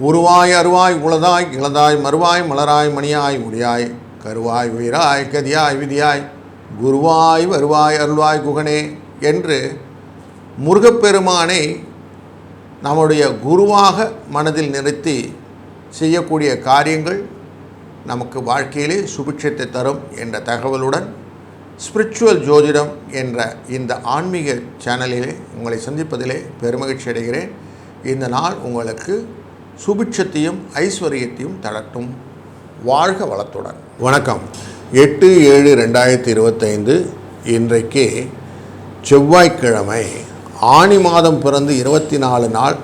உருவாய் அருவாய் உளதாய் இளதாய் மறுவாய் மலராய் மணியாய் முடியாய் கருவாய் உயிராய் கதியாய் விதியாய் குருவாய் வருவாய் அருள்வாய் குகனே என்று முருகப்பெருமானை நம்முடைய குருவாக மனதில் நிறுத்தி செய்யக்கூடிய காரியங்கள் நமக்கு வாழ்க்கையிலே சுபிட்சத்தை தரும் என்ற தகவலுடன் ஸ்பிரிச்சுவல் ஜோதிடம் என்ற இந்த ஆன்மீக சேனலிலே உங்களை சந்திப்பதிலே பெருமகிழ்ச்சி அடைகிறேன். இந்த நாள் உங்களுக்கு சுபிட்சத்தையும் ஐஸ்வர்யத்தையும் தளட்டும் வாழ்க வளத்துடன். வணக்கம். எட்டு ஏழு ரெண்டாயிரத்தி இருபத்தைந்து இன்றைக்கு செவ்வாய்க்கிழமை ஆணி மாதம் பிறந்து இருபத்தி நாலு நாள்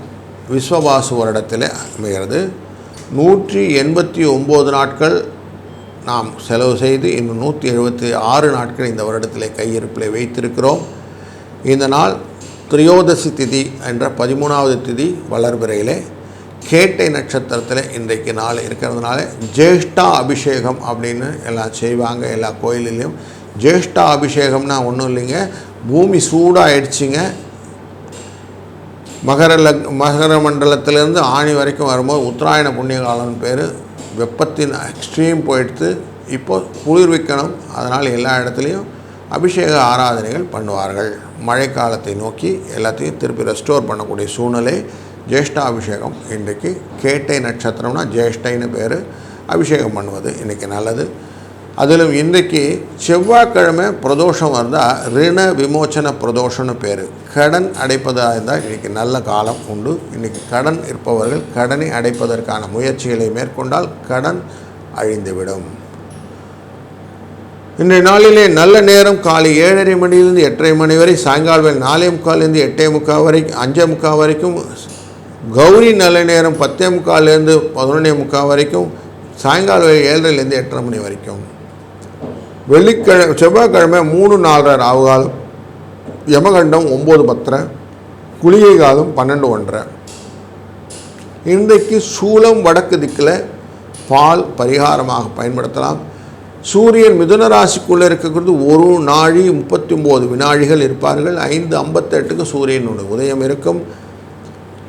விஸ்வவாசு வருடத்தில் அமைகிறது. நூற்றி எண்பத்தி ஒம்பது நாட்கள் நாம் செலவு செய்து இன்னும் நூற்றி எழுபத்தி ஆறு நாட்கள் இந்த வருடத்தில் கையிருப்பில் வைத்திருக்கிறோம். இந்த நாள் திரியோதசி திதி என்ற பதிமூணாவது திதி வளர்பிறையிலே கேட்டை நட்சத்திரத்தில் இன்றைக்கு நாள் இருக்கிறதுனால ஜேஷ்டா அபிஷேகம் அப்படின்னு எல்லாம் செய்வாங்க எல்லா கோயிலிலையும் ஜேஷ்டா அபிஷேகம்னா ஒன்றும் இல்லைங்க பூமி சூடாகிடுச்சிங்க மகர லக் மகர மண்டலத்திலேருந்து ஆணி வரைக்கும் வரும்போது உத்தராயண புண்ணிய காலம்னு பேர். வெப்பத்தின் எக்ஸ்ட்ரீம் போயிடுத்து இப்போது குளிர்விக்கணும் அதனால் எல்லா இடத்துலையும் அபிஷேக ஆராதனைகள் பண்ணுவார்கள். மழைக்காலத்தை நோக்கி எல்லாத்தையும் திருப்பி ரெஸ்டோர் பண்ணக்கூடிய சூழ்நிலை ஜேஷ்டா அபிஷேகம் இன்றைக்கு. கேட்டை நட்சத்திரம்னா ஜேஷ்டைன்னு பேர். அபிஷேகம் பண்ணுவது இன்றைக்கி நல்லது. அதிலும் இன்றைக்கு செவ்வாய்க்கிழமை பிரதோஷம் வந்தால் ரிண விமோச்சன பிரதோஷம்னு பேர். கடன் அடைப்பதாக இருந்தால் இன்றைக்கி நல்ல காலம் உண்டு. இன்றைக்கி கடன் இருப்பவர்கள் கடனை அடைப்பதற்கான முயற்சிகளை மேற்கொண்டால் கடன் அழிந்துவிடும். இன்றைய நாளிலே நல்ல நேரம் காலை ஏழரை மணியிலிருந்து எட்டரை மணி வரை சாயங்காலம் நாலே முக்கால்லேருந்து எட்டே முக்கால் வரைக்கும் அஞ்சே முக்கால் வரைக்கும் கௌரி நல்ல நேரம் பத்தே முக்கால்லேருந்து பதினொன்னே முக்கால் வரைக்கும் சாயங்காலம் ஏழரைலேருந்து எட்டரை மணி வரைக்கும். வெள்ளிக்கிழமை செவ்வாய்க்கிழமை மூணு நாலரை ராவுகாலம் யமகண்டம் ஒம்பது பத்தரை குளிகை காலம் பன்னெண்டு ஒன்றரை. இன்றைக்கு சூலம் வடக்கு திக்கில் பால் பரிகாரமாக பயன்படுத்தலாம். சூரியன் மிதுன ராசிக்குள்ளே இருக்கக்கூடிய ஒரு நாழி முப்பத்தி ஒம்பது வினாழிகள் இருப்பார்கள். ஐந்து ஐம்பத்தெட்டுக்கு சூரியனுடைய உதயம் இருக்கும்.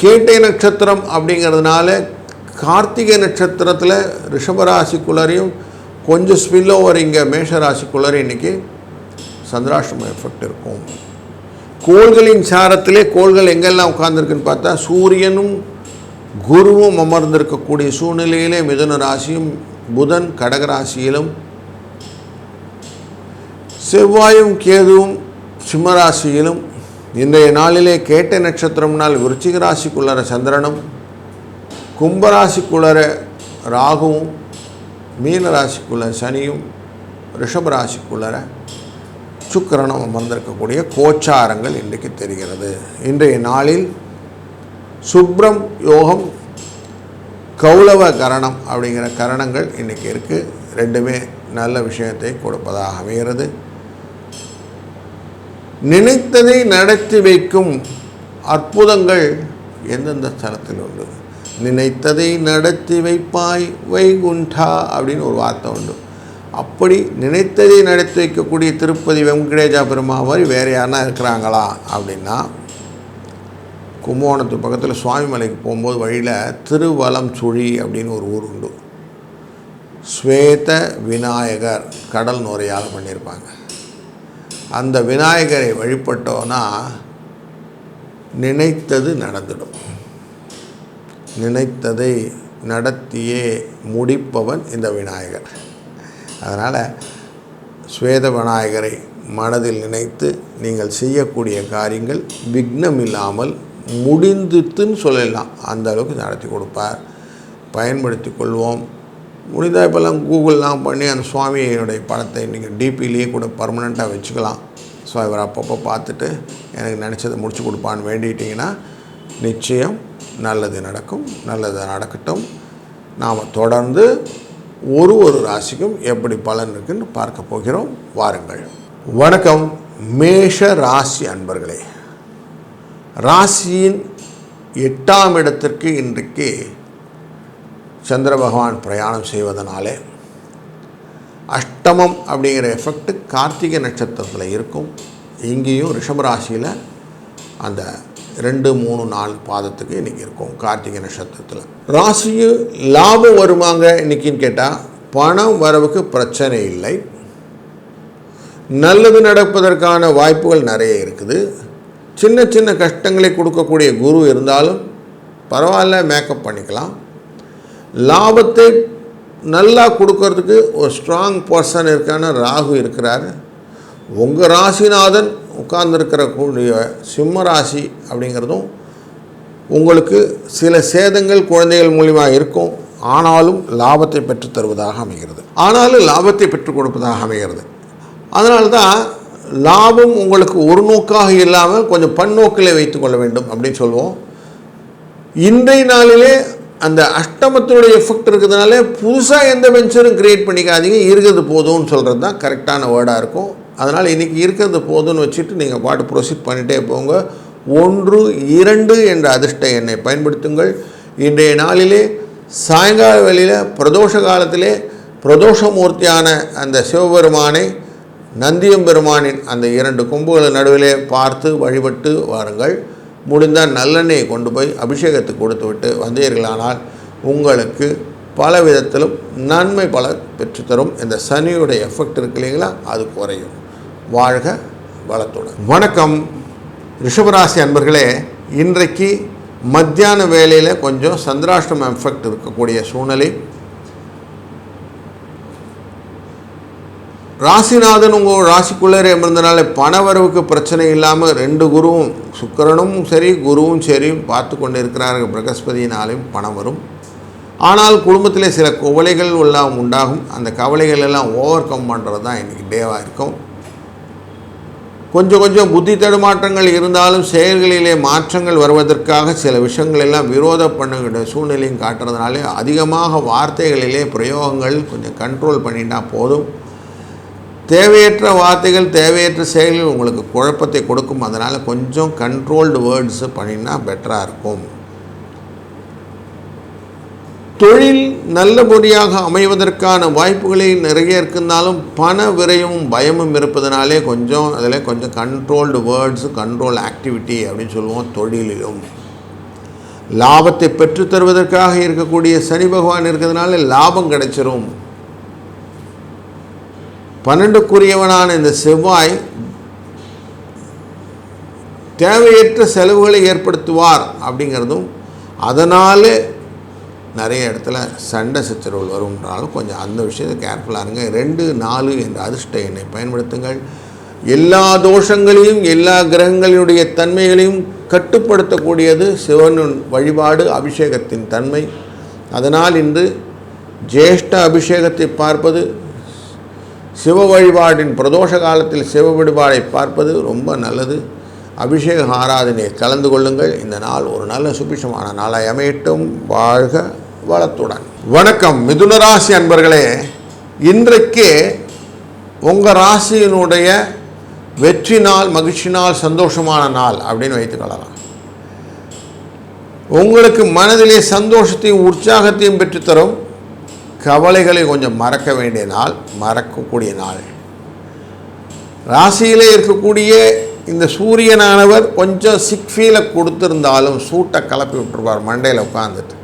கேட்டை நட்சத்திரம் அப்படிங்கிறதுனால கார்த்திகை நட்சத்திரத்தில் ரிஷபராசிக்குள்ளரையும் கொஞ்சம் ஸ்பில் ஓவர் இங்கே மேஷராசிக்குள்ளரையும் இன்றைக்கி சந்திராஷ்டம எஃபெக்ட் இருக்கும். கோள்களின் சாரத்திலே கோள்கள் எங்கெல்லாம் உட்கார்ந்துருக்குன்னு பார்த்தா சூரியனும் குருவும் அமர்ந்திருக்கக்கூடிய சூழ்நிலையிலே மிதுன ராசியும் புதன் கடகராசியிலும் செவ்வாயும் கேதுவும் சிம்மராசியிலும் இன்றைய நாளிலே கேட்ட நட்சத்திரம்னால் விருச்சிக ராசிக்குள்ளர சந்திரனும் கும்பராசிக்குள்ளர ராகுவும் மீன ராசிக்குள்ள சனியும் ரிஷப ராசிக்குள்ளர சுக்கரனும் அமர்ந்திருக்கக்கூடிய கோச்சாரங்கள் இன்றைக்கு தெரிகிறது. இன்றைய நாளில் சுப்ரம் யோகம் கௌலவ கரணம் அப்படிங்கிற கரணங்கள் இன்றைக்கி இருக்குது ரெண்டுமே நல்ல விஷயத்தை கொடுப்பதாக அமைகிறது. நினைத்ததை நடத்தி வைக்கும் அற்புதங்கள் எந்தெந்த ஸ்தலத்தில் உண்டு? நினைத்ததை நடத்தி வைப்பாய் வைகுண்டா அப்படின்னு ஒரு வார்த்தை உண்டு. அப்படி நினைத்ததை நடத்தி வைக்கக்கூடிய திருப்பதி வெங்கடேஜா பெருமா மாதிரி வேறு யாருனா இருக்கிறாங்களா அப்படின்னா கும்பகோணத்து பக்கத்தில் சுவாமிமலைக்கு போகும்போது வழியில் திருவலம் சுழி அப்படின்னு ஒரு ஊர் உண்டு. ஸ்வேத விநாயகர் கடல் நுரையால் பண்ணியிருப்பாங்க. அந்த விநாயகரை வழிபட்டோன்னா நினைத்தது நடந்துடும். நினைத்ததை நடத்தியே முடிப்பவன் இந்த விநாயகர். அதனால் ஸ்வேத விநாயகரை மனதில் நினைத்து நீங்கள் செய்யக்கூடிய காரியங்கள் விக்னம் இல்லாமல் முடிந்துத்துன்னு சொல்லலாம். அந்த அளவுக்கு நடத்தி கொடுப்பார். பயன்படுத்தி கொள்வோம். முடிந்தால் இப்போல்லாம் கூகுள்லாம் பண்ணி அந்த சுவாமியினுடைய படத்தை நீங்கள் டிபிலேயே கூட பர்மனெண்ட்டாக வச்சுக்கலாம். ஸோ இவர் அப்பப்போ பார்த்துட்டு எனக்கு நினச்சதை முடிச்சு கொடுப்பான்னு வேண்டிட்டிங்கன்னா நிச்சயம் நல்லது நடக்கும் நல்லது நடக்கட்டும். நாம் தொடர்ந்து ஒரு ஒரு ராசிக்கும் எப்படி பலன் இருக்குன்னு பார்க்க போகிறோம். வாருங்கள். வணக்கம். மேஷ ராசி அன்பர்களே. ராசியின் எட்டாம் இடத்திற்கு இன்றைக்கு சந்திர பகவான் பிரயாணம் செய்வதனாலே அஷ்டமம் அப்படிங்கிற எஃபெக்ட் கார்த்திகை நட்சத்திரத்தில் இருக்கும். இங்கேயும் ரிஷபராசியில் அந்த ரெண்டு மூணு நாலு பாதத்துக்கு இன்றைக்கி இருக்கும் கார்த்திகை நட்சத்திரத்தில். ராசி லாபம் வருமாங்க இன்றைக்கின்னு கேட்டால் பணம் வரவுக்கு பிரச்சனை இல்லை. நல்லது நடப்பதற்கான வாய்ப்புகள் நிறைய இருக்குது. சின்ன சின்ன கஷ்டங்களை கொடுக்கக்கூடிய குரு இருந்தாலும் பரவாயில்ல மேக்கப் பண்ணிக்கலாம். லாபத்தை நல்லா கொடுக்கறதுக்கு ஒரு ஸ்ட்ராங் பர்சன் இருக்கான ராகு இருக்கிறாரு. உங்கள் ராசிநாதன் உட்கார்ந்துருக்கிற கூடிய சிம்ம ராசி அப்படிங்கிறதும் உங்களுக்கு சில சேதங்கள் குழந்தைகள் மூலியமாக இருக்கும். ஆனாலும் லாபத்தை பெற்று தருவதாக அமைகிறது. ஆனாலும் லாபத்தை பெற்றுக் கொடுப்பதாக அமைகிறது. அதனால்தான் லாபம் உங்களுக்கு ஒரு நோக்காக இல்லாமல் கொஞ்சம் பன்னோக்கிலே வைத்துக்கொள்ள வேண்டும் அப்படின்னு சொல்லுவோம் இன்றைய நாளிலே அந்த அஷ்டமத்தினுடைய எஃபெக்ட் இருக்கிறதுனால புதுசாக எந்த வெஞ்சரும் கிரியேட் பண்ணிக்காதீங்க. இருக்கிறது போதும்னு சொல்கிறது தான் கரெக்டான வேர்டாக இருக்கும். அதனால் இன்றைக்கி இருக்கிறது போதும்னு வச்சுட்டு நீங்கள் பாட்டு ப்ரொசீட் பண்ணிகிட்டே போங்க. ஒன்று இரண்டு என்ற அதிர்ஷ்ட எண்ணை பயன்படுத்துங்கள். இன்றைய நாளிலே சாயங்கால வேளையில் பிரதோஷ காலத்திலே பிரதோஷமூர்த்தியான அந்த சிவபெருமானை நந்தியம் பெருமானின் அந்த இரண்டு கொம்புகளை நடுவிலே பார்த்து வழிபட்டு வாருங்கள். முடிந்தால் நல்லெண்ணெயை கொண்டு போய் அபிஷேகத்துக்கு கொடுத்து விட்டு வந்தீர்களானால் உங்களுக்கு பல விதத்திலும் நன்மை பல பெற்றுத்தரும். இந்த சனியுடைய எஃபெக்ட் இருக்கு இல்லைங்களா? அது குறையும். வாழ்க வளத்துடன். வணக்கம். ரிஷபராசி அன்பர்களே இன்றைக்கு மத்தியான வேலையில் கொஞ்சம் சந்திராஷ்டம எஃபெக்ட் இருக்கக்கூடிய சூழ்நிலை. ராசிநாதன் உங்கள் ராசிக்குள்ளே அமர்ந்தனால பணவரவுக்கு பிரச்சனை இல்லாமல் ரெண்டு குருவும் சுக்கரனும் சரி குருவும் சரி பார்த்து கொண்டு இருக்கிறார்கள் பிரகஸ்பதியினாலையும் பணம் வரும். ஆனால் குடும்பத்தில் சில கவலைகள் எல்லாம் உண்டாகும். அந்த கவலைகள் எல்லாம் ஓவர் கம் பண்ணுறது தான் இன்றைக்கி டேவாக இருக்கும். கொஞ்சம் கொஞ்சம் புத்தி தடுமாற்றங்கள் இருந்தாலும் செயல்களிலே மாற்றங்கள் வருவதற்காக சில விஷயங்கள் எல்லாம் விரோத பண்ணுகிற சூழ்நிலையும் காட்டுறதுனாலே அதிகமாக வார்த்தைகளிலே பிரயோகங்கள் கொஞ்சம் கண்ட்ரோல் பண்ணிட்டா போதும். தேவையற்ற வார்த்தைகள் தேவையற்ற செயல்கள் உங்களுக்கு குழப்பத்தை கொடுக்கும். அதனால் கொஞ்சம் கண்ட்ரோல்டு வேர்ட்ஸு பண்ணினா பெட்டராக இருக்கும். தொழில் நல்லபடியாக அமைவதற்கான வாய்ப்புகளை நிறைய இருக்குனாலும் பண விரயமும் பயமும் இருப்பதனாலே கொஞ்சம் அதில் கொஞ்சம் கண்ட்ரோல்டு வேர்ட்ஸ் கண்ட்ரோல் ஆக்டிவிட்டி அப்படின்னு சொல்லுவோம் தொழிலிலும். லாபத்தை பெற்றுத்தருவதற்காக இருக்கக்கூடிய சனி பகவான் இருக்கிறதுனால லாபம் கிடைச்சிரும். பன்னெண்டுக்குரியவனான இந்த செவ்வாய் தேவையற்ற செலவுகளை ஏற்படுத்துவார் அப்படிங்கிறதும் அதனால் நிறைய இடத்துல சண்டை சச்சரவுகள் வரும்ன்றாலும் கொஞ்சம் அந்த விஷயத்தை கேர்ஃபுல்லாக இருங்க. ரெண்டு நாலு என்ற அதிர்ஷ்ட எண்ணை பயன்படுத்துங்கள். எல்லா தோஷங்களையும் எல்லா கிரகங்களினுடைய தன்மைகளையும் கட்டுப்படுத்தக்கூடியது சிவனின் வழிபாடு அபிஷேகத்தின் தன்மை. அதனால் இன்று ஜேஷ்ட அபிஷேகத்தை பார்ப்பது சிவ வழிபாடின் பிரதோஷ காலத்தில் சிவ வழிபாடை பார்ப்பது ரொம்ப நல்லது. அபிஷேக ஆராதனையை கலந்து கொள்ளுங்கள். இந்த நாள் ஒரு நல்ல சுபிஷமான நாளாய் அமையட்டும். வாழ்க வளத்துடன். வணக்கம் மிதுன ராசி அன்பர்களே. இன்றைக்கு உங்கள் ராசியினுடைய வெற்றி நாள் மகிழ்ச்சி நாள் சந்தோஷமான நாள் அப்படின்னு வைத்துக்கொள்ளலாம் உங்களுக்கு மனதிலே சந்தோஷத்தையும் உற்சாகத்தையும் பெற்றுத்தரும். கவலைகளை கொஞ்சம் மறக்க வேண்டிய நாள் மறக்கக்கூடிய நாள். ராசியிலே இருக்கக்கூடிய இந்த சூரியனானவர் கொஞ்சம் சிக் ஃபீலை கொடுத்துருந்தாலும் சூட்டை கலப்பி விட்டுருப்பார் மண்டையில் உட்காந்துட்டு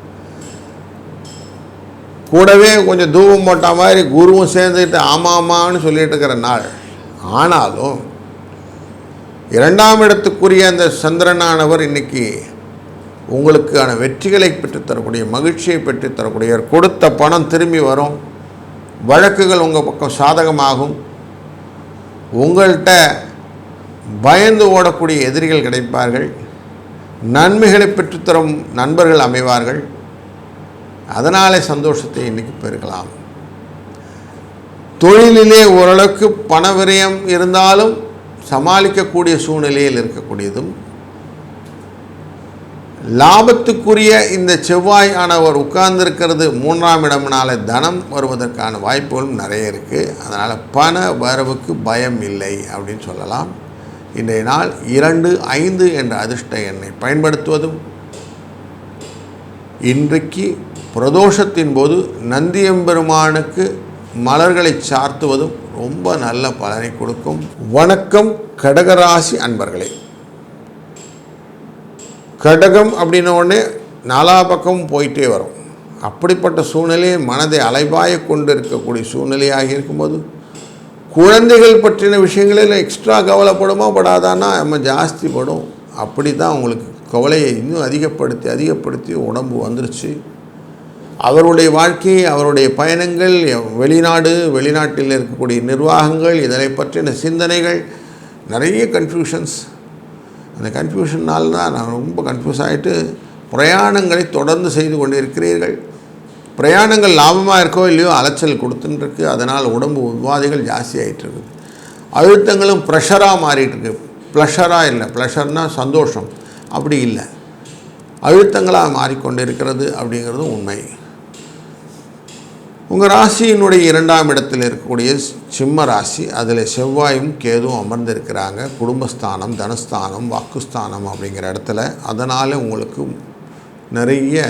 கூடவே கொஞ்சம் தூபம் போட்ட மாதிரி குருவும் சேர்ந்துக்கிட்டு ஆமாமான்னு சொல்லிட்டு இருக்கிற நாள். ஆனாலும் இரண்டாம் இடத்துக்குரிய அந்த சந்திரனானவர் இன்னைக்கு உங்களுக்கான வெற்றிகளை பெற்றுத்தரக்கூடிய மகிழ்ச்சியை பெற்றுத்தரக்கூடிய கொடுத்த பணம் திரும்பி வரும். வழக்குகள் உங்கள் பக்கம் சாதகமாகும். உங்கள்கிட்ட பயந்து ஓடக்கூடிய எதிரிகள் கிடைப்பார்கள். நன்மைகளை பெற்றுத்தரும் நண்பர்கள் அமைவார்கள். அதனாலே சந்தோஷத்தை இன்றைக்கி பெருக்கலாம். தொழிலிலே ஓரளவுக்கு பண விரயம் இருந்தாலும் சமாளிக்கக்கூடிய சூழ்நிலையில் இருக்கக்கூடியதும் லாபத்துக்குரிய இந்த செவ்வாய் ஆனவர் உட்கார்ந்திருக்கிறது மூன்றாம் இடம்னால தனம் வருவதற்கான வாய்ப்புகளும் நிறைய இருக்குது அதனால் பண வரவுக்கு பயம் இல்லை அப்படின்னு சொல்லலாம். இன்றைய நாள் இரண்டு ஐந்து என்ற அதிர்ஷ்ட எண்ணை பயன்படுத்துவதும் இன்றைக்கு பிரதோஷத்தின் போது நந்தியம்பெருமானுக்கு மலர்களை சார்த்துவதும் ரொம்ப நல்ல பலனை கொடுக்கும். வணக்கம் கடகராசி அன்பர்களே. கடகம் அப்படின்ன உடனே நாலா பக்கமும் போயிட்டே வரும். அப்படிப்பட்ட சூழ்நிலையை மனதை அலைபாய கொண்டு இருக்கக்கூடிய சூழ்நிலையாக இருக்கும்போது குழந்தைகள் பற்றின விஷயங்களில் எக்ஸ்ட்ரா கவலைப்படுமா படாதான்னா நம்ம ஜாஸ்தி படும். அப்படி தான் உங்களுக்கு கவலையை இன்னும் அதிகப்படுத்தி அதிகப்படுத்தி உடம்பு வந்துருச்சு. அவருடைய வாழ்க்கை அவருடைய பயணங்கள் வெளிநாடு வெளிநாட்டில் இருக்கக்கூடிய நிர்வாகங்கள் இதனை பற்றின சிந்தனைகள் நிறைய கன்ஃபியூஷன்ஸ் அந்த கன்ஃபியூஷனால் தான் நான் ரொம்ப கன்ஃபியூஸ் ஆகிட்டு பிரயாணங்களை தொடர்ந்து செய்து கொண்டு இருக்கிறீர்கள் பிரயாணங்கள் லாபமாக இருக்கோ இல்லையோ அலைச்சல் கொடுத்துட்டுருக்கு அதனால் உடம்பு உபாதைகள் ஜாஸ்தி ஆகிட்டு இருக்குது அழுத்தங்களும் ப்ரெஷராக மாறிட்டு இருக்கு ப்ளஷராக இல்லை. ப்ளஷர்னால் சந்தோஷம். அப்படி இல்லை. அழுத்தங்களாக மாறிக்கொண்டு இருக்கிறது அப்படிங்கிறதும் உண்மை. உங்கள் ராசியினுடைய இரண்டாம் இடத்தில் இருக்கக்கூடிய சிம்ம ராசி அதில் செவ்வாயும் கேதுவும் அமர்ந்திருக்கிறாங்க. குடும்பஸ்தானம் தனஸ்தானம் வாக்குஸ்தானம் அப்படிங்கிற இடத்துல அதனால் உங்களுக்கு நிறைய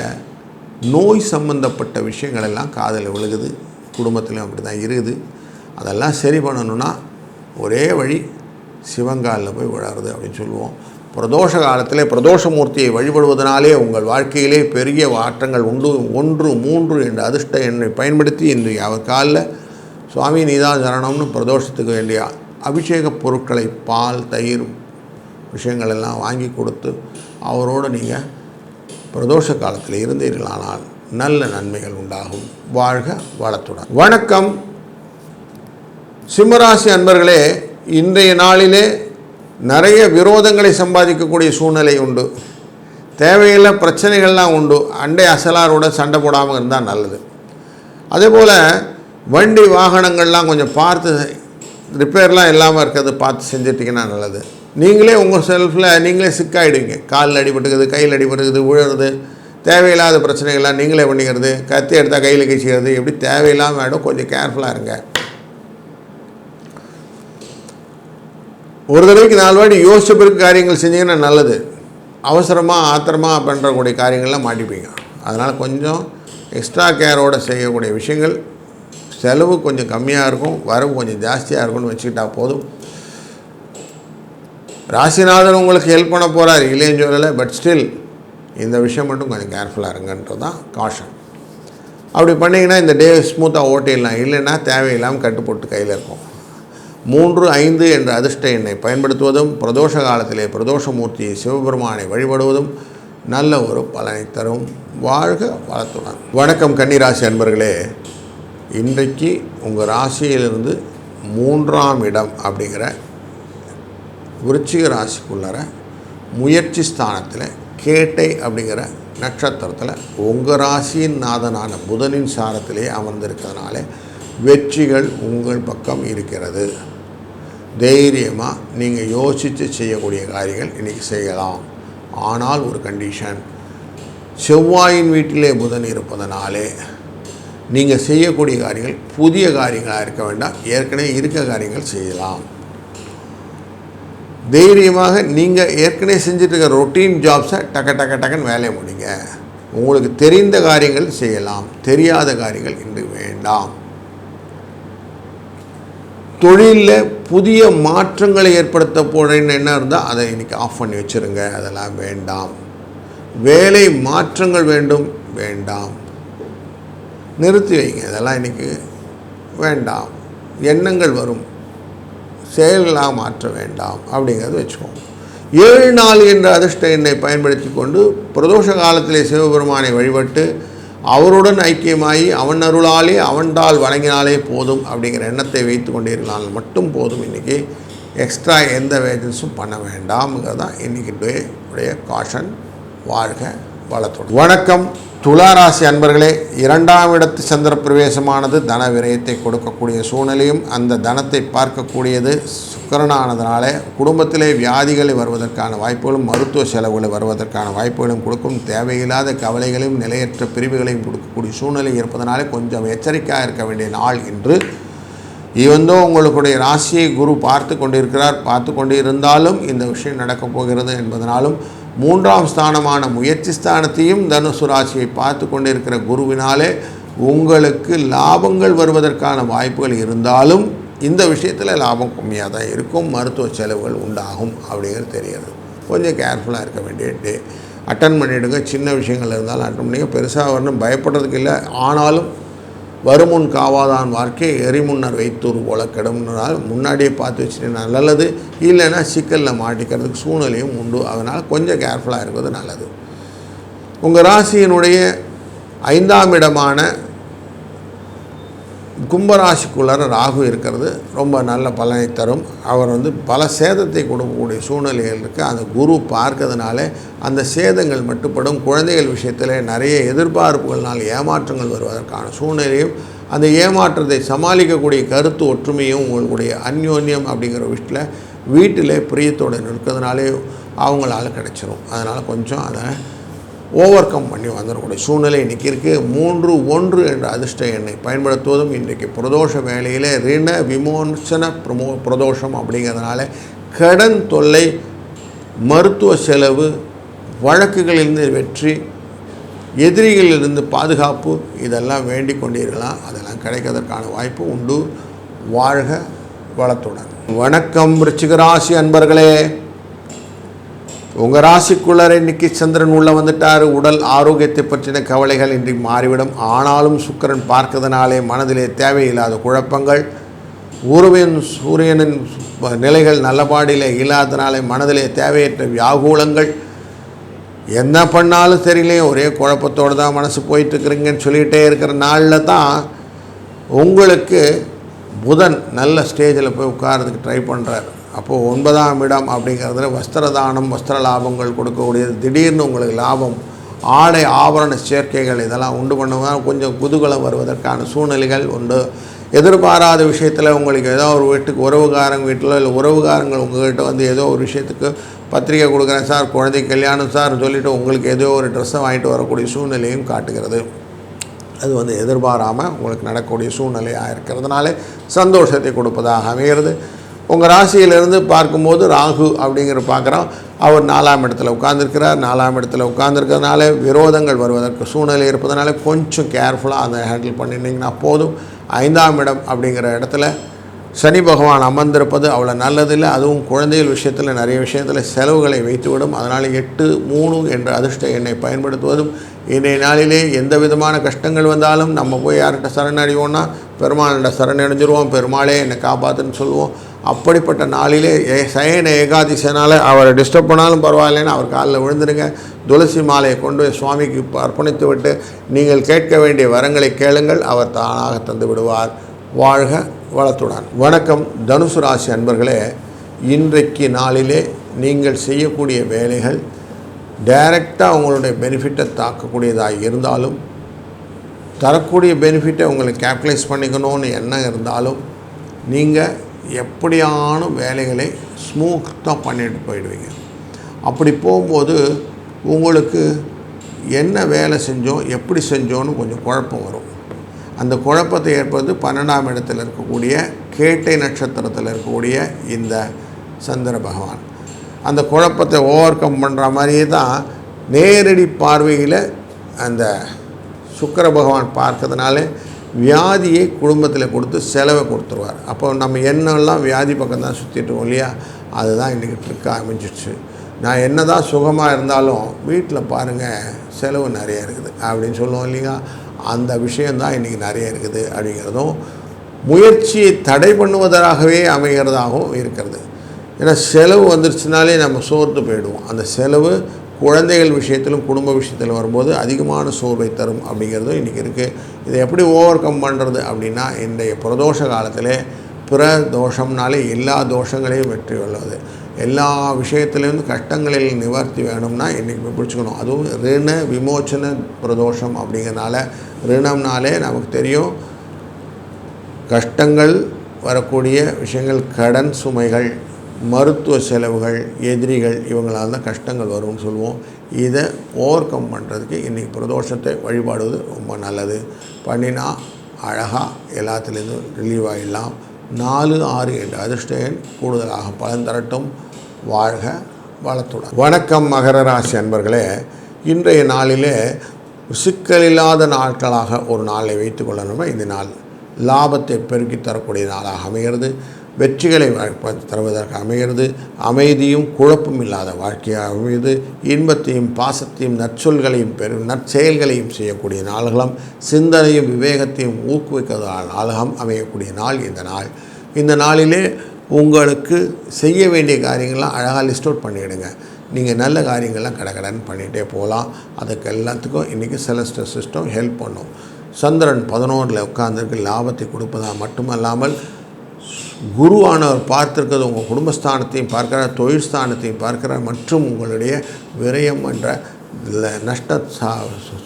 நோய் சம்பந்தப்பட்ட விஷயங்கள் எல்லாம் காதில் விழுகுது. குடும்பத்திலையும் அப்படி தான் இருக்குது. அதெல்லாம் சரி பண்ணணுன்னா ஒரே வழி சிவங்காலில் போய் விழாருது அப்படின்னு சொல்லுவோம். பிரதோஷ காலத்தில் பிரதோஷமூர்த்தியை வழிபடுவதனாலே உங்கள் வாழ்க்கையிலே பெரிய மாற்றங்கள் உண்டு. ஒன்று மூன்று என்ற அதிர்ஷ்ட எண்ணை பயன்படுத்தி இன்று அவர் காலில் சுவாமி நீதான் சரணம்னு பிரதோஷத்துக்கு வேண்டிய அபிஷேக பொருட்களை பால் தயிர் விஷயங்கள் எல்லாம் வாங்கி கொடுத்து அவரோடு நீங்கள் பிரதோஷ காலத்தில் இருந்தீர்களானால் நல்ல நன்மைகள் உண்டாகும். வாழ்க வளத்துடன். வணக்கம். சிம்மராசி அன்பர்களே இன்றைய நாளிலே நிறைய விரோதங்களை சம்பாதிக்கக்கூடிய சூழ்நிலை உண்டு. தேவையில்லை பிரச்சனைகள்லாம் உண்டு. அண்டை அசலாரோட சண்டை போடாமல் இருந்தால் நல்லது. அதே போல் வண்டி வாகனங்கள்லாம் கொஞ்சம் பார்த்து ரிப்பேர்லாம் இல்லாமல் இருக்கிறது பார்த்து செஞ்சிட்டிங்கன்னா நல்லது. நீங்களே உங்கள் செல்ஃபில் நீங்களே சிக்காயிடுவீங்க. காலில் அடிபட்டுக்குது கையில் அடிபட்டுக்குது விழுறது தேவையில்லாத பிரச்சனைகள்லாம் நீங்களே பண்ணிக்கிறது கத்தி எடுத்தால் கையில் கழிச்சிக்கிறது எப்படி தேவையில்லாமல் ஆகிடும் கொஞ்சம் கேர்ஃபுல்லாக இருங்க. ஒரு தடவைக்கு நாலு வாட்டி யோசிச்ச பிறகு காரியங்கள் செஞ்சீங்கன்னா நல்லது. அவசரமாக ஆத்திரமாக பண்ணுறக்கூடிய காரியங்கள்லாம் மாட்டிப்பீங்க. அதனால் கொஞ்சம் எக்ஸ்ட்ரா கேரோடு செய்யக்கூடிய விஷயங்கள் செலவு கொஞ்சம் கம்மியாக இருக்கும் வரவு கொஞ்சம் ஜாஸ்தியாக இருக்கும்னு வச்சுக்கிட்டா போதும். ராசிநாதன் உங்களுக்கு ஹெல்ப் பண்ண போகிறார் இல்லைன்னு சொல்லலை பட் ஸ்டில் இந்த விஷயம் மட்டும் கொஞ்சம் கேர்ஃபுல்லாக இருங்கன்றது தான் காஷன் அப்படி பண்ணிங்கன்னா இந்த டே ஸ்மூத்தாக ஓட்டிடலாம். இல்லைன்னா தேவையில்லாமல் கட்டுப்போட்டு கையில் இருக்கும். மூன்று ஐந்து என்ற அதிர்ஷ்ட எண்ணை பயன்படுத்துவதும் பிரதோஷ காலத்திலே பிரதோஷமூர்த்தி சிவபெருமானை வழிபடுவதும் நல்ல ஒரு பலனை தரும். வாழ்க வளத்துடன். வணக்கம் கன்னிராசி அன்பர்களே. இன்றைக்கு உங்கள் ராசியிலிருந்து மூன்றாம் இடம் அப்படிங்கிற விருச்சிக ராசிக்குள்ளார முயற்சி ஸ்தானத்தில் கேட்டை அப்படிங்கிற நட்சத்திரத்தில் உங்கள் ராசியின் நாதனான புதனின் சாரத்திலே அமர்ந்திருக்கிறதுனால வெற்றிகள் உங்கள் பக்கம் இருக்கிறது. தைரியமாக நீங்கள் யோசித்து செய்யக்கூடிய காரியங்கள் இன்றைக்கி செய்யலாம். ஆனால் ஒரு கண்டிஷன் செவ்வாயின் வீட்டிலே புதன் இருப்பதனாலே நீங்கள் செய்யக்கூடிய காரியங்கள் புதிய காரியங்களாக இருக்க வேண்டாம். ஏற்கனவே இருக்க காரியங்கள் செய்யலாம். தைரியமாக நீங்கள் ஏற்கனவே செஞ்சுட்டு இருக்க ரொட்டீன் ஜாப்ஸை டக்க டக்க டக்குன்னு வேலையை முடிங்க. உங்களுக்கு தெரிந்த காரியங்கள் செய்யலாம். தெரியாத காரியங்கள் இன்று வேண்டாம். தொழிலில் புதிய மாற்றங்களை ஏற்படுத்த போகிறேன்னு என்ன இருந்தால் அதை இன்றைக்கி ஆஃப் பண்ணி வச்சுருங்க. அதெல்லாம் வேண்டாம். வேலை மாற்றங்கள் வேண்டும் வேண்டாம். நிறுத்தி வைங்க. இதெல்லாம் இன்றைக்கி வேண்டாம். எண்ணங்கள் வரும். செயல்களாக மாற்ற வேண்டாம். அப்படிங்கிறது வச்சுக்கோங்க. ஏழு நாள் என்ற அதிர்ஷ்ட எண்ணை பயன்படுத்தி கொண்டு பிரதோஷ காலத்திலே சிவபெருமானை வழிபட்டு அவருடன் ஐக்கியமாகி அவன் அருளாலே அவன்டால் வணங்கினாலே போதும் அப்படிங்கிற எண்ணத்தை வைத்து கொண்டிருந்தால் மட்டும் போதும். இன்றைக்கி எக்ஸ்ட்ரா எந்த வேஜன்ஸும் பண்ண வேண்டாம்ங்கிறது தான் இன்றைக்கி டே உடைய காஷன் வாழ்க வளத்துடன் வணக்கம். துளாராசி அன்பர்களே இரண்டாம் இடத்து சந்திர பிரவேசமானது தன விரயத்தை கொடுக்கக்கூடிய சூழ்நிலையும் அந்த தனத்தை பார்க்கக்கூடியது சுக்கரனானதுனால குடும்பத்திலே வியாதிகளை வருவதற்கான வாய்ப்புகளும் மருத்துவ செலவுகளை வருவதற்கான வாய்ப்புகளும் கொடுக்கும். தேவையில்லாத கவலைகளையும் நிலையற்ற பிரிவுகளையும் கொடுக்கக்கூடிய சூழ்நிலை இருப்பதனாலே கொஞ்சம் எச்சரிக்கையாக இருக்க வேண்டிய நாள் என்று இவந்தோ உங்களுடைய ராசியை குரு பார்த்து கொண்டிருக்கிறார். பார்த்து கொண்டிருந்தாலும் இந்த விஷயம் நடக்கப் போகிறது என்பதனாலும் மூன்றாம் ஸ்தானமான முயற்சி ஸ்தானத்தையும் தனுசு ராசியை பார்த்து கொண்டிருக்கிற குருவினாலே உங்களுக்கு லாபங்கள் வருவதற்கான வாய்ப்புகள் இருந்தாலும் இந்த விஷயத்தில் லாபம் கம்மியாக தான் இருக்கும். மருத்துவ செலவுகள் உண்டாகும் அப்படிங்கிறது தெரிகிறது. கொஞ்சம் கேர்ஃபுல்லாக இருக்க வேண்டிய டே. அட்டன் பண்ணிவிடுங்க சின்ன விஷயங்கள் இருந்தாலும் அட்டன் பண்ணிங்க பெருசாக வரணும் பயப்படுறதுக்கு இல்லை. ஆனாலும் வருமுன் காவாதான் வாழ்க்கை எரிமுன்னர் வைத்தூர் போல கெடும்னால் முன்னாடியே பார்த்து வச்சுட்டு நல்லது. இல்லைன்னா சிக்கலில் மாட்டிக்கிறதுக்கு சூழ்நிலையும் உண்டு. அதனால் கொஞ்சம் கேர்ஃபுல்லாக இருக்கிறது நல்லது. உங்கள் ராசியினுடைய ஐந்தாம் இடமான கும்பராசிக்குள்ளார ராகு இருக்கிறது. ரொம்ப நல்ல பலனை தரும். அவர் வந்து பல சேதத்தை கொடுக்கக்கூடிய சூழ்நிலைகள் இருக்குது அந்த குரு பார்க்கறதுனால அந்த சேதங்கள் மட்டுப்படும். குழந்தைகள் விஷயத்தில் நிறைய எதிர்பார்ப்புகள்னால் ஏமாற்றங்கள் வருவதற்கான சூழ்நிலையும் அந்த ஏமாற்றத்தை சமாளிக்கக்கூடிய கருத்து ஒற்றுமையும் உங்களுடைய அந்யோன்யம் அப்படிங்கிற விஷயத்தில் வீட்டில் பிரியத்தோடு இருக்கிறதுனாலே அவங்களால கிடச்சிரும். அதனால் கொஞ்சம் அதை ஓவர் கம் பண்ணி வந்துடக்கூடிய சூழ்நிலை இன்றைக்கி இருக்குது மூன்று ஒன்று என்ற அதிர்ஷ்ட எண்ணை பயன்படுத்துவதும் இன்றைக்கு பிரதோஷ வேலையில் ரிண விமோசன பிரமோ பிரதோஷம் அப்படிங்கிறதுனால கடன் தொல்லை மருத்துவ செலவு வழக்குகளிலிருந்து வெற்றி எதிரிகளிலிருந்து பாதுகாப்பு இதெல்லாம் வேண்டிக் கொண்டீர்களாம் அதெல்லாம் கிடைக்கிறதுக்கான வாய்ப்பு உண்டு. வாழ்க வளத்துடன். வணக்கம் ரிச்சிகராசி அன்பர்களே. உங்கள் ராசிக்குள்ளரை இன்னைக்கு சந்திரன் உள்ளே வந்துட்டார். உடல் ஆரோக்கியத்தை பற்றின கவலைகள் இன்றி மாறிவிடும். ஆனாலும் சுக்கிரன் பார்க்கறதுனாலே மனதிலே தேவையில்லாத குழப்பங்கள். உருவின் சூரியனின் நிலைகள் நல்லபாடியில் இல்லாதனாலே மனதிலே தேவையற்ற வியாகுலங்கள். என்ன பண்ணாலும் தெரியலையே ஒரே குழப்பத்தோடு தான் மனசு போயிட்டுருக்குறீங்கன்னு சொல்லிகிட்டே இருக்கிற நாளில் தான் உங்களுக்கு புதன் நல்ல ஸ்டேஜில் போய் உட்காரதுக்கு ட்ரை பண்ணுறாரு அப்போது ஒன்பதாம் இடம் அப்படிங்கிறதுல வஸ்திர தானம் வஸ்திர லாபங்கள் கொடுக்கக்கூடியது. திடீர்னு உங்களுக்கு லாபம் ஆடை ஆபரண சேர்க்கைகள் இதெல்லாம் உண்டு பண்ணுவாங்க கொஞ்சம் குதூகலம் வருவதற்கான சூழ்நிலைகள் உண்டு. எதிர்பாராத விஷயத்தில் உங்களுக்கு ஏதோ ஒரு வீட்டுக்கு உறவுகாரங்க வீட்டில் இல்லை உறவுகாரங்கள் உங்கள்கிட்ட வந்து ஏதோ ஒரு விஷயத்துக்கு பத்திரிக்கை கொடுக்குறேன் சார் குழந்தை கல்யாணம் சார் சொல்லிவிட்டு உங்களுக்கு ஏதோ ஒரு ட்ரெஸ்ஸை வாங்கிட்டு வரக்கூடிய சூழ்நிலையும் காட்டுகிறது. அது வந்து எதிர்பாராமல் உங்களுக்கு நடக்கக்கூடிய சூழ்நிலையாக இருக்கிறதுனால சந்தோஷத்தை கொடுப்பதாக அமைகிறது. உங்கள் ராசியிலிருந்து பார்க்கும்போது ராகு அப்படிங்கிற பார்க்குறோம். அவர் நாலாம் இடத்துல உட்காந்துருக்கிறார் நாலாம் இடத்துல உட்காந்துருக்கிறதுனால விரோதங்கள் வருவதற்கு சூழ்நிலை இருப்பதனால கொஞ்சம் கேர்ஃபுல்லாக அதை ஹேண்டில் பண்ணிட்டீங்கன்னா போதும். ஐந்தாம் இடம் அப்படிங்கிற இடத்துல சனி பகவான் அமர்ந்திருப்பது அவ்வளோ நல்லதில்லை. அதுவும் குழந்தைகள் விஷயத்தில் நிறைய விஷயத்தில் செலவுகளை வைத்துவிடும். அதனால் எட்டு மூணு என்ற அதிர்ஷ்ட எண்ணை பயன்படுத்துவதும் இன்றைய நாளிலே எந்த விதமான கஷ்டங்கள் வந்தாலும் நம்ம போய் யார்கிட்ட சரணடைவோம்னா பெருமாள்கிட்ட சரணடைஞ்சிருவோம் பெருமாளே என்னை காப்பாற்றுன்னு சொல்லுவோம். அப்படிப்பட்ட நாளிலே சயன ஏகாதிசனால் அவரை டிஸ்டர்ப் பண்ணாலும் பரவாயில்லைன்னு அவர் காலில் விழுந்துருங்க. துளசி மாலையை கொண்டு போய் சுவாமிக்கு அர்ப்பணித்து விட்டு நீங்கள் கேட்க வேண்டிய வரங்களை கேளுங்கள். அவர் தானாக தந்து விடுவார். வாழ்க வளத்துடன். வணக்கம் தனுசு ராசி அன்பர்களே. இன்றைக்கு நாளிலே நீங்கள் செய்யக்கூடிய வேலைகள் டைரெக்டாக உங்களுடைய பெனிஃபிட்டை தாக்கக்கூடியதாக இருந்தாலும் தரக்கூடிய பெனிஃபிட்டை உங்களுக்கு கேப்டலைஸ் பண்ணிக்கணும்னு எண்ணம் இருந்தாலும் நீங்கள் எப்படியான வேலைகளை ஸ்மூத்தாக பண்ணிட்டு போயிடுவீங்க. அப்படி போகும்போது உங்களுக்கு என்ன வேலை செஞ்சோம் எப்படி செஞ்சோன்னு கொஞ்சம் குழப்பம் வரும். அந்த குழப்பத்தை ஏற்பது பன்னெண்டாம் இடத்தில் இருக்கக்கூடிய கேட்டை நட்சத்திரத்தில் இருக்கக்கூடிய இந்த சந்திர பகவான். அந்த குழப்பத்தை ஓவர் கம் பண்ணுற மாதிரியே தான் நேரடி பார்வையில் அந்த சுக்கர பகவான் பார்க்கறதுனால வியாதியை குடும்பத்தில் கொடுத்து செலவை கொடுத்துருவார். அப்போ நம்ம எண்ணெல்லாம் வியாதி பக்கம் தான் சுற்றிட்டுருவோம் இல்லையா? அதுதான் இன்றைக்கி ட்ரிக்காக அமைஞ்சிடுச்சு நான் என்ன தான் சுகமாக இருந்தாலும் வீட்டில் பாருங்கள் செலவு நிறைய இருக்குது. அப்படின்னு சொல்லுவோம் இல்லையா? அந்த விஷயந்தான் இன்றைக்கி நிறைய இருக்குது அப்படிங்கிறதும் முயற்சியை தடை பண்ணுவதாகவே அமைகிறதாகவும் இருக்கிறது. ஏன்னா செலவு வந்துருச்சுனாலே நம்ம சோர்ந்து போயிடுவோம். அந்த செலவு குழந்தைகள் விஷயத்திலும் குடும்ப விஷயத்தில் வரும்போது அதிகமான சோர்வை தரும் அப்படிங்கிறதும் இன்றைக்கி இருக்குது இதை எப்படி ஓவர் கம் பண்ணுறது அப்படின்னா இன்றைய பிரதோஷ காலத்தில் பிற தோஷம்னாலே எல்லா தோஷங்களையும் வெற்றி கொள்வது. எல்லா விஷயத்துலேருந்து கஷ்டங்களில் நிவர்த்தி வேணும்னா இன்றைக்கி பிடிச்சிக்கணும். அதுவும் ரிண விமோச்சன பிரதோஷம் அப்படிங்கிறனால ரிணம்னாலே நமக்கு தெரியும் கஷ்டங்கள் வரக்கூடிய விஷயங்கள் கடன் சுமைகள் மருத்துவ செலவுகள் எதிரிகள் இவங்களால் தான் கஷ்டங்கள் வரும்னு சொல்லுவோம். இதை ஓவர் கம் பண்ணுறதுக்கு இன்றைக்கி பிரதோஷத்தை வழிபாடுவது ரொம்ப நல்லது. பண்ணினா அழகாக எல்லாத்துலேருந்தும் ரிலீவ் ஆகிடலாம் நாலு ஆறு என்ற அதிர்ஷ்ட எண் கூடுதலாக பலன் தரட்டும். வாழ்க வளத்துடன். வணக்கம் மகர ராசி அன்பர்களே. இன்றைய நாளிலே சிக்கலில்லாத நாட்களாக ஒரு நாளை வைத்துக்கொள்ளணுமே இந்த நாள் லாபத்தை பெருக்கி தரக்கூடிய நாளாக அமைகிறது. வெற்றிகளை வ- தருவதற்கு அமைகிறது. அமைதியும் குழப்பம் இல்லாத வாழ்க்கையாக அமைது இன்பத்தையும் பாசத்தையும் நற்சொல்களையும் பெரும் நற்செயல்களையும் செய்யக்கூடிய நாள்களும் சிந்தனையும் விவேகத்தையும் ஊக்குவிக்கிறதால் நாளகம் அமையக்கூடிய நாள் இந்த நாள். இந்த நாளிலே உங்களுக்கு செய்ய வேண்டிய காரியங்கள்லாம் அழகாக லிஸ்ட் அவுட் பண்ணிவிடுங்க நீங்கள் நல்ல காரியங்கள்லாம் கடகடன்னு பண்ணிகிட்டே போகலாம். அதுக்கு எல்லாத்துக்கும் இன்றைக்கி செலஸ்டர் சிஸ்டம் ஹெல்ப் பண்ணும். சந்திரன் பதினோரில் உட்காந்துருக்கு லாபத்தை கொடுப்பதா மட்டுமல்லாமல் குருவானவர் பார்த்துருக்கிறது உங்கள் குடும்பஸ்தானத்தையும் பார்க்கிறார் தொழில் ஸ்தானத்தையும் பார்க்கிறார் மற்றும் உங்களுடைய விரயம் என்ற நஷ்ட சா-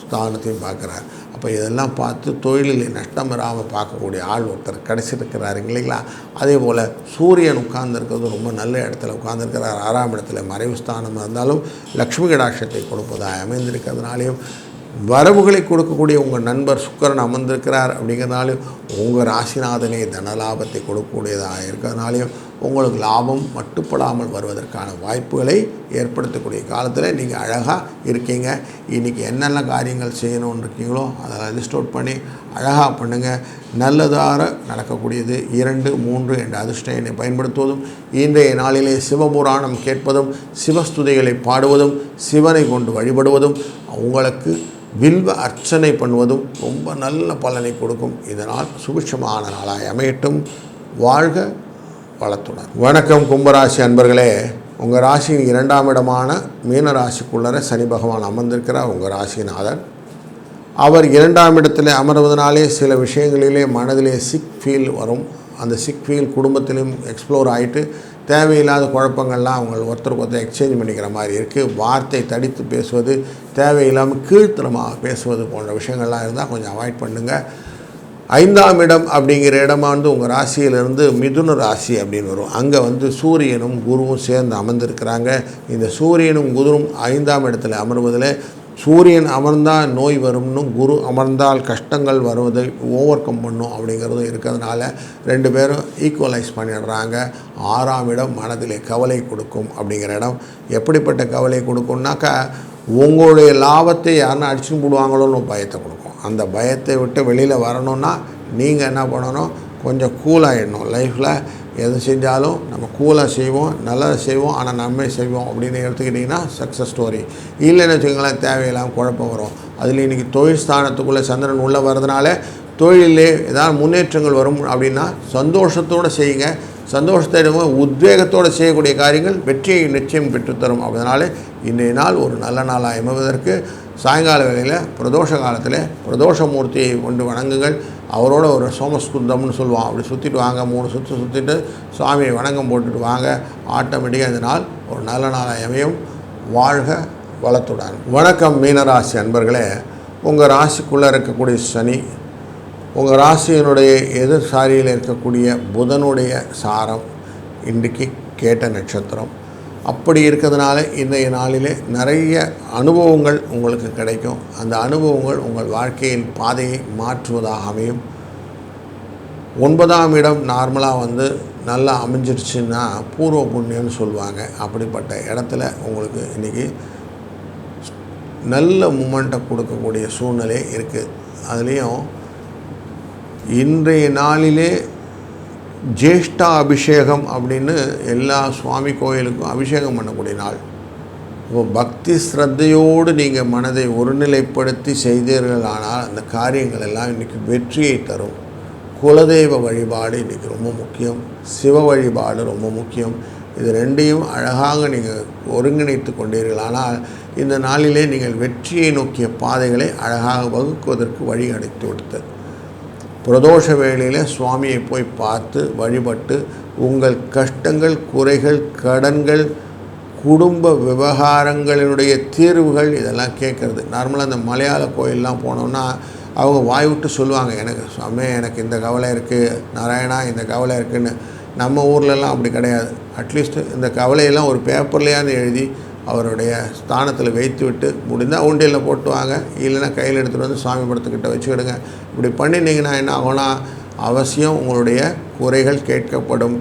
ஸ்தானத்தையும் பார்க்குறார். அப்போ இதெல்லாம் பார்த்து தொழிலில் நஷ்டம் வராமல் பார்க்கக்கூடிய ஆள் ஒருத்தர் கிடைச்சிருக்கிறாரு இல்லைங்களா? அதே போல் சூரியன் உட்கார்ந்துருக்கிறது ரொம்ப நல்ல இடத்துல உட்கார்ந்துருக்கிறார். ஆறாம் இடத்துல மறைவு ஸ்தானம் இருந்தாலும் லக்ஷ்மி கடாட்சத்தை கொடுப்பதாக அமைந்திருக்கிறதுனாலையும் வரவுகளை கொடுக்கக்கூடிய உங்கள் நண்பர் சுக்கரன் அமர்ந்திருக்கிறார் அப்படிங்கிறதுனாலையும் உங்கள் ராசிநாதனே தனலாபத்தை கொடுக்கக்கூடியதாக இருக்கிறதுனாலையும் உங்களுக்கு லாபம் மட்டுப்படாமல் வருவதற்கான வாய்ப்புகளை ஏற்படுத்தக்கூடிய காலத்தில் நீங்கள் அழகாக இருக்கீங்க. இன்றைக்கி என்னென்ன காரியங்கள் செய்யணும்னு இருக்கீங்களோ அதை லிஸ்ட் அவுட் பண்ணி அழகாக பண்ணுங்கள் நல்லதார நடக்கக்கூடியது இரண்டு மூன்று என்ற அதிர்ஷ்ட எண்ணை பயன்படுத்துவதும் இன்றைய நாளிலே சிவபுராணம் கேட்பதும் சிவஸ்துதிகளை பாடுவதும் சிவனை கொண்டு வழிபடுவதும் உங்களுக்கு வில்வ அர்ச்சனை பண்ணுவதும் ரொம்ப நல்ல பலனை கொடுக்கும். இதனால் சுபிட்சமான நாளாய் அமையட்டும். வாழ்க வளத்துடன் வணக்கம் கும்பராசி அன்பர்களே. உங்கள் ராசியின் இரண்டாம் இடமான மீன ராசிக்குள்ளர சனி பகவான் அமர்ந்திருக்கிறார். உங்கள் ராசிநாதன் அவர் இரண்டாம் இடத்தில் அமர்வதனாலே சில விஷயங்களிலே மனதிலே சிக் ஃபீல் வரும். அந்த சிக் ஃபீல் குடும்பத்திலும் எக்ஸ்ப்ளோர் ஆகிட்டு தேவையில்லாத குழப்பங்கள்லாம் அவங்க ஒருத்தருக்கு ஒருத்தர் எக்ஸ்சேஞ்ச் பண்ணிக்கிற மாதிரி இருக்குது வார்த்தை தடித்து பேசுவது தேவையில்லாமல் கீழ்த்தனமாக பேசுவது போன்ற விஷயங்கள்லாம் இருந்தால் கொஞ்சம் அவாய்ட் பண்ணுங்கள் ஐந்தாம் இடம் அப்படிங்கிற இடமா வந்து உங்கள் ராசியிலிருந்து மிதுன ராசி அப்படின்னு வரும். அங்கே வந்து சூரியனும் குருவும் சேர்ந்து அமர்ந்திருக்கிறாங்க. இந்த சூரியனும் குருவும் ஐந்தாம் இடத்துல அமர்வதில் சூரியன் அமர்ந்தால் நோய் வரும்னு குரு அமர்ந்தால் கஷ்டங்கள் வருவதை ஓவர் கம் பண்ணும் அப்படிங்கிறதும் இருக்கிறதுனால ரெண்டு பேரும் ஈக்குவலைஸ் பண்ணிடுறாங்க. ஆறாம் இடம் மனதிலே கவலை கொடுக்கும் அப்படிங்கிற இடம். எப்படிப்பட்ட கவலை கொடுக்கும்னாக்கா உங்களுடைய லாபத்தை யாருன்னா அடிச்சுன்னு போடுவாங்களோன்னு பயத்தை கொடுக்கும். அந்த பயத்தை விட்டு வெளியில் வரணும்னா நீங்கள் என்ன பண்ணணும்? கொஞ்சம் கூலாகிடணும் லைஃப்பில் எது செஞ்சாலும் நம்ம கூலாக செய்வோம் நல்லதை செய்வோம் ஆனால் நன்மை செய்வோம் அப்படின்னு எடுத்துக்கிட்டிங்கன்னா சக்ஸஸ் ஸ்டோரி இல்லைன்னு வச்சுக்கோங்களேன் தேவையில்லாமல் குழப்பம் வரும். அதில் இன்றைக்கி தொழில் ஸ்தானத்துக்குள்ளே சந்திரன் உள்ளே வர்றதுனால தொழிலே ஏதாவது முன்னேற்றங்கள் வரும் அப்படின்னா சந்தோஷத்தோடு செய்யுங்க. சந்தோஷத்தை உத்வேகத்தோடு செய்யக்கூடிய காரியங்கள் வெற்றியை நிச்சயம் பெற்றுத்தரும். அதனால் இன்றைய நாள் ஒரு நல்ல நாளாக அமைவதற்கு சாயங்கால வேளையில் பிரதோஷ காலத்தில் பிரதோஷ மூர்த்தியை கொண்டு வணங்குங்கள். அவரோட ஒரு சோமஸ்குந்தம்னு சொல்லுவான். அப்படி சுற்றிட்டு வாங்க மூணு சுற்று சுற்றிட்டு சுவாமியை வணங்கம் போட்டுட்டு வாங்க. ஆட்டோமேட்டிக்காக இந்த நாள் ஒரு நல்ல நாளாக அமையும். வாழ்க வளத்துடன். வணக்கம் மீனராசி அன்பர்களே. உங்கள் ராசிக்குள்ளே இருக்கக்கூடிய சனி உங்கள் ராசியினுடைய எதிர் சாரியில் இருக்கக்கூடிய புதனுடைய சாரம் இன்றைக்கு கேட்ட நட்சத்திரம். அப்படி இருக்கிறதுனால இன்றைய நாளிலே நிறைய அனுபவங்கள் உங்களுக்கு கிடைக்கும். அந்த அனுபவங்கள் உங்கள் வாழ்க்கையின் பாதையை மாற்றுவதாக அமையும். ஒன்பதாம் இடம் நார்மலாக வந்து நல்லா அமைஞ்சிருச்சுன்னா பூர்வ புண்ணியம்னு சொல்லுவாங்க. அப்படிப்பட்ட இடத்துல உங்களுக்கு இன்றைக்கி நல்ல மூமெண்ட்டை கொடுக்கக்கூடிய சூழ்நிலை இருக்குது அதுலேயும் இன்றைய நாளிலே ஜேஷ்டா அபிஷேகம் அப்படின்னு எல்லா சுவாமி கோயிலுக்கும் அபிஷேகம் பண்ணக்கூடிய நாள். இப்போ பக்தி ஸ்ரத்தையோடு நீங்கள் மனதை ஒருநிலைப்படுத்தி செய்தீர்களானால் அந்த காரியங்கள் எல்லாம் இன்றைக்கி வெற்றியை தரும். குலதெய்வ வழிபாடு இன்றைக்கி ரொம்ப முக்கியம். சிவ வழிபாடு ரொம்ப முக்கியம். இது ரெண்டையும் அழகாக நீங்கள் ஒருங்கிணைத்து கொண்டீர்களானால் இந்த நாளிலே நீங்கள் வெற்றியை நோக்கிய பாதைகளை அழகாக வகுக்குவதற்கு வழி அடைத்து விடுத்தது பிரதோஷ வேளையில் சுவாமியை போய் பார்த்து வழிபட்டு உங்கள் கஷ்டங்கள் குறைகள் கடன்கள் குடும்ப விவகாரங்களினுடைய தீர்வுகள் இதெல்லாம் கேட்குறது. நார்மலாக அந்த மலையாள கோயிலெலாம் போனோம்னா அவங்க வாய் விட்டு சொல்லுவாங்க எனக்கு சுவாமி எனக்கு இந்த கவலை இருக்குது நாராயணா இந்த கவலை இருக்குதுன்னு நம்ம ஊர்லெலாம் அப்படி கிடையாது. அட்லீஸ்ட் இந்த கவலையெல்லாம் ஒரு பேப்பர்லையாவது எழுதி அவருடைய ஸ்தானத்தில் வைத்து விட்டு முடிந்தால் உண்டியலில் போட்டு வாங்க. இல்லைன்னா கையில் எடுத்துகிட்டு வந்து சுவாமி படத்துக்கிட்ட வச்சுக்கிடுங்க. இப்படி பண்ணினீங்கன்னா என்ன ஆகும்னா அவசியம் உங்களுடைய குறைகள் கேட்கப்படும்.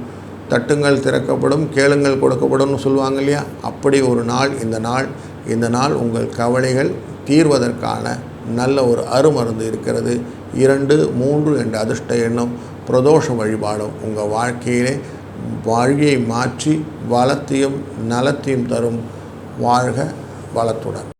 தட்டுங்கள் திறக்கப்படும் கேளுங்கள் கொடுக்கப்படும்னு சொல்லுவாங்க இல்லையா? அப்படி ஒரு நாள் இந்த நாள் இந்த நாள் உங்கள் கவலைகள் தீர்வதற்கான நல்ல ஒரு அருமருந்து இருக்கிறது. இரண்டு மூன்று என்ற அதிர்ஷ்ட எண்ணம் பிரதோஷ வழிபாடும் உங்கள் வாழ்க்கையிலே. வழியை மாற்றி வளத்தையும் நலத்தையும் தரும். வாழ்க வளத்துடன்.